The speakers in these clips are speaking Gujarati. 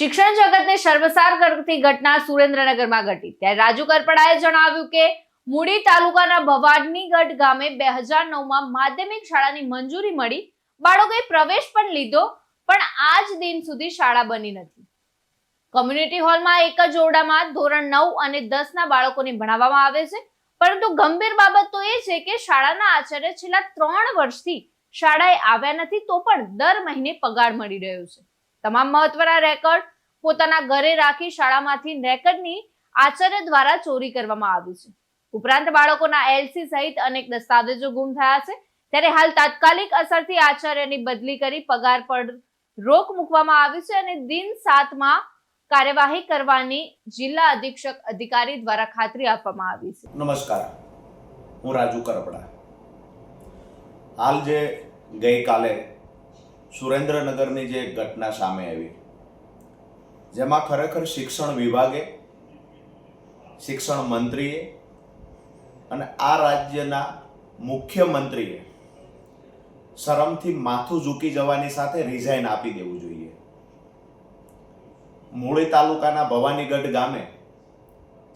શિક્ષણ જગતને શર્મસાર કરતી ઘટના સુરેન્દ્રનગરમાં ઘટી. ત્યારે રાજુ કરપડાએ જણાવ્યું કે, મૂડી તાલુકાના ભવાડની ગઢ ગામે બે હજાર નવમાં માધ્યમિક શાળાની મંજૂરી મળી. બાળકોએ પ્રવેશ પણ લીધો, પણ આજ દિન સુધી શાળા બની નથી. કોમ્યુનિટી હોલમાં એક જ ઓરડામાં ધોરણ નવ અને દસના બાળકોને ભણાવવામાં આવે છે. પરંતુ ગંભીર બાબત તો એ છે કે શાળાના આચાર્ય છેલ્લા ત્રણ વર્ષથી શાળાએ આવ્યા નથી, તો પણ દર મહિને પગાર મળી રહ્યો છે. તમામ મહત્વના રેકોર્ડ પોતાના ઘરે રાખી શાળામાંથી રેકર્ડની આચાર્ય દ્વારા ચોરી કરવામાં આવી છે. ઉપરાંત બાળકોના એલસી સહિત અનેક દસ્તાવેજો ગુમ થયા છે. ત્યારે હાલ તાત્કાલિક અસરથી આચાર્યની બદલી કરી પગાર પર રોક મૂકવામાં આવી છે અને દિન સાતમાં કાર્યવાહી કરવાની જિલ્લા અધિક્ષક અધિકારી દ્વારા ખાતરી આપવામાં આવી છે. નમસ્કાર. હું રાજુ કરપડા. હાલ જે ગઈકાલે સુરેન્દ્રનગરની જે ઘટના સામે આવી. જેમાં ખરેખર શિક્ષણ વિભાગે, શિક્ષણ મંત્રીએ અને આ રાજ્યના મુખ્યમંત્રીએ શરમથી માથું ઝૂકી જવાની સાથે રિઝાઇન આપી દેવું જોઈએ. મૂળી તાલુકાના ભવાનીગઢ ગામે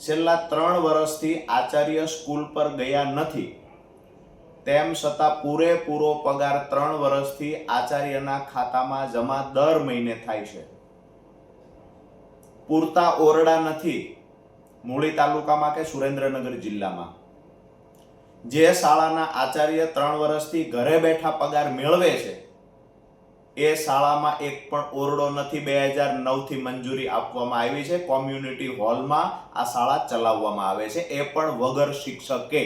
છેલ્લા ત્રણ વર્ષથી આચાર્ય સ્કૂલ પર ગયા નથી. તેમ છતાં પૂરેપૂરો પગાર ત્રણ વર્ષથી આચાર્યના ખાતામાં જમા દર મહિને થાય છે. પૂરતા ઓરડા નથી મૂળી તાલુકામાં કે સુરેન્દ્રનગર જિલ્લામાં. જે શાળાના આચાર્ય ત્રણ વર્ષથી ઘરે બેઠા પગાર મેળવે છે, એ શાળામાં એક પણ ઓરડો નથી બે હજાર નવથી મંજૂરી આપવામાં આવી છે. કોમ્યુનિટી હોલમાં આ શાળા ચલાવવામાં આવે છે. એ પણ વગર શિક્ષકે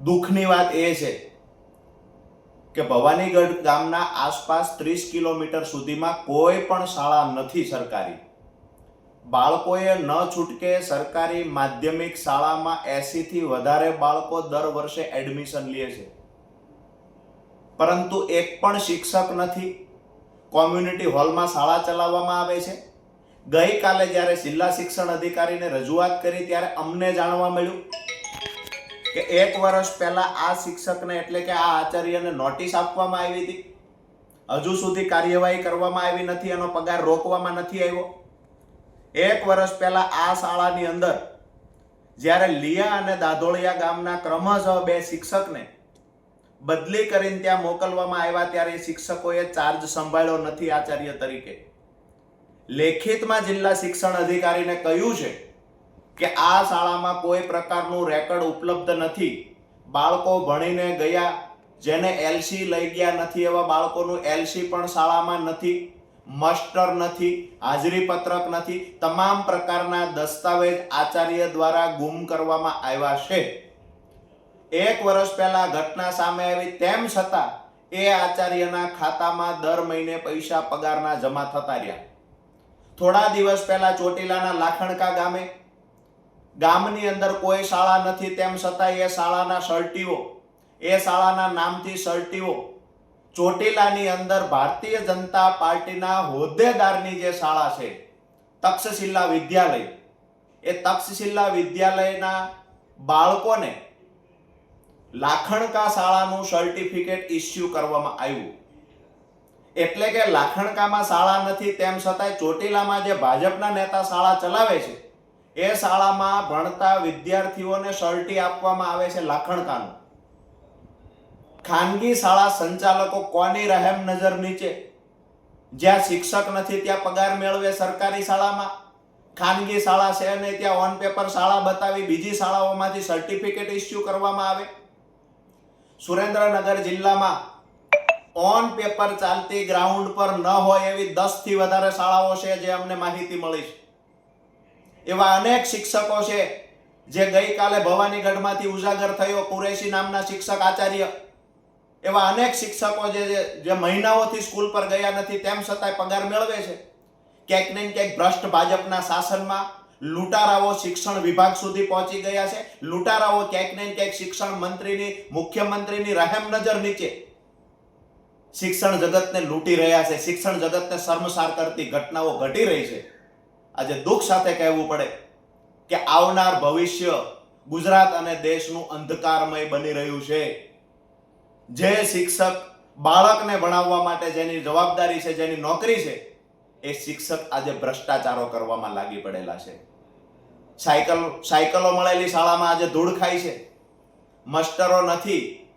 દુઃખની વાત એ છે કે ભવાનીગઢ ગામના આસપાસ ત્રીસ કિલોમીટર સુધીમાં કોઈ પણ શાળા નથી સરકારી. બાળકોએ ન છૂટકે સરકારી માધ્યમિક શાળામાં એસીથી વધારે બાળકો દર વર્ષે એડમિશન લે છે. પરંતુ એક પણ શિક્ષક નથી. કોમ્યુનિટી હોલમાં શાળા ચલાવવામાં આવે છે. ગઈકાલે જ્યારે જિલ્લા શિક્ષણ અધિકારીને રજૂઆત કરી ત્યારે અમને જાણવા મળ્યું કે એક વર્ષ પહેલા આ શિક્ષકને એટલે કે આ આચાર્યને નોટિસ આપવામાં આવી હતી? હજુ સુધી કાર્યવાહી કરવામાં આવી નથી, એનો પગાર રોકવામાં નથી આવ્યો. એક વર્ષ પહેલા આ શાળાની અંદર જ્યારે લિયા અને દાધોળિયા ગામના ક્રમશઃ બે શિક્ષકને બદલી કરીને ત્યાં મોકલવામાં આવ્યા, ત્યારે શિક્ષકોએ ચાર્જ સંભાળ્યો નથી આચાર્ય તરીકે. લેખિતમાં જિલ્લા શિક્ષણ અધિકારીને કહ્યું છે કે આ શાળામાં કોઈ પ્રકારનું રેકર્ડ ઉપલબ્ધ નથી. બાળકો ભણીને ગયા, જેને એલસી લઈ ગયા નથી એવા બાળકોનું એલસી પણ શાળામાં નથી, મસ્ટર નથી હાજરી પત્રક નથી, તમામ પ્રકારના દસ્તાવેજ આચાર્ય દ્વારા ગુમ કરવામાં આવ્યા છે. એક વર્ષ પહેલા ઘટના સામે આવી તેમ છતાં, એ આચાર્યના ખાતામાં દર મહિને પૈસા પગારના જમા થતા રહ્યા. થોડા દિવસ પહેલા ચોટીલાના લાખણકા ગામે ગામની અંદર કોઈ શાળા નથી, તેમ છતાં એ શાળાના સર્ટીઓ એ શાળાના નામથી સર્ટીઓ ચોટીલાની અંદર ભારતીય જનતા પાર્ટીના હોદ્દેદારની જે શાળા છે, તક્ષશિલા વિદ્યાલય, એ તક્ષશિલા વિદ્યાલયના બાળકોને લાખણકા શાળાનું સર્ટિફિકેટ ઇસ્યુ કરવામાં આવ્યું. એટલે કે લાખણકામાં શાળા નથી, તેમ છતાંય ચોટીલામાં જે ભાજપના નેતા શાળા ચલાવે છે એ શાળામાં ભણતા વિદ્યાર્થીઓને સર્ટી આપવામાં આવે છે લાખણકાનું ખાનગી શાળા સંચાલકો કોની રહેમ નજર નીચે? જ્યાં શિક્ષક નથી, ત્યાં પગાર મેળવે સરકારી શાળામાં? ખાનગી શાળા છે અને ત્યાં ઓન પેપર શાળા બતાવી બીજી શાળાઓમાંથી સર્ટિફિકેટ ઇસ્યુ કરવામાં આવે? સુરેન્દ્રનગર જિલ્લામાં ઓન પેપર ચાલતી ગ્રાઉન્ડ પર ન હોય એવી દસથી વધારે શાળાઓ છે જે અમને માહિતી મળી છે. એવા અનેક શિક્ષકો છે, જે ગઈકાલે ભવાનીગઢમાંથી ઉજાગર થયો કુરેશી નામના શિક્ષક આચાર્ય. એવા અનેક શિક્ષકો જે, જે- મહિનાઓથી સ્કૂલ પર ગયા નથી, તેમ છતાંય પગાર મેળવે છે. ક્યાંક ને ક્યાંક ભ્રષ્ટ ભાજપના શાસનમાં લૂંટારાઓ શિક્ષણ વિભાગ સુધી પહોંચી ગયા છે. લૂંટારાઓ ક્યાંક ને ક્યાંક શિક્ષણ મંત્રીની, મુખ્યમંત્રીની રહેમ નજર નીચે. શિક્ષણ જગતને લૂંટી રહ્યા છે, શિક્ષણ જગતને શર્મસાર કરતી ઘટનાઓ ઘટી રહી છે. આજે દુઃખ સાથે કહેવું પડે કે આવનાર ભવિષ્ય ગુજરાત અને દેશનું અંધકારમય બની રહ્યું છે. જે શિક્ષક બાળકને ભણાવવા માટે જેની જવાબદારી છે, જેની નોકરી છે, એ શિક્ષક આજે ભ્રષ્ટાચારો કરવામાં લાગી પડેલા છે. સાયકલ, સાયકલો મળેલી શાળામાં આજે ધૂળ ખાય છે. માસ્ટરો નથી,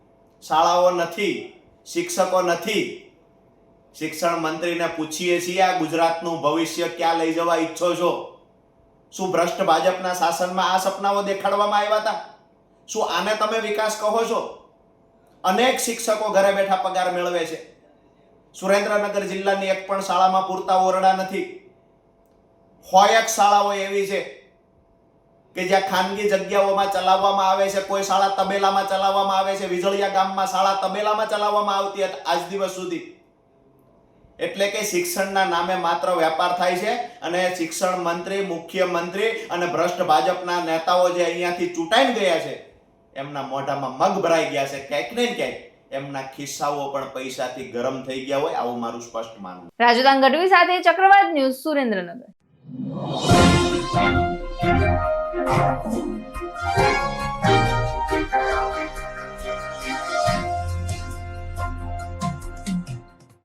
શાળાઓ નથી, શિક્ષકો નથી શિક્ષણ મંત્રીને પૂછીએ છીએ, આ ગુજરાતનું ભવિષ્ય ક્યાં લઈ જવા ઈચ્છો છો? શું ભ્રષ્ટ ભાજપના શાસનમાં આ સપનાઓ દેખાડવામાં આવ્યા હતા? શું આને તમે વિકાસ કહો છો? અનેક શિક્ષકો ઘરે બેઠા પગાર મેળવે છે. સુરેન્દ્રનગર જિલ્લાની એક પણ શાળામાં પૂરતા ઓરડા નથી. હોય એક શાળાઓ એવી છે કે જ્યાં ખાનગી જગ્યાઓમાં ચલાવવામાં આવે છે, કોઈ શાળા તબેલામાં ચલાવવામાં આવે છે, વિજળિયા ગામમાં શાળા તબેલામાં ચલાવવામાં આવતી હતી આજ દિવસ સુધી એટલે કે શિક્ષણના નામે માત્ર વેપાર થાય છે અને શિક્ષણ મંત્રી, મુખ્યમંત્રી અને ભ્રષ્ટ ભાજપના નેતાઓ જે અહીંયાથી ચૂંટાઈને ગયા છે, એમના મોઢામાં મગ ભરાઈ ગયા છે. ક્યાંક ને ક્યાંક એમના ખિસ્સાઓ પણ પૈસાથી ગરમ થઈ ગયા હોય આવું મારું સ્પષ્ટ માનવું. રાજુદાન ગઢવી સાથે ચક્રવાત ન્યૂઝ સુરેન્દ્રનગર.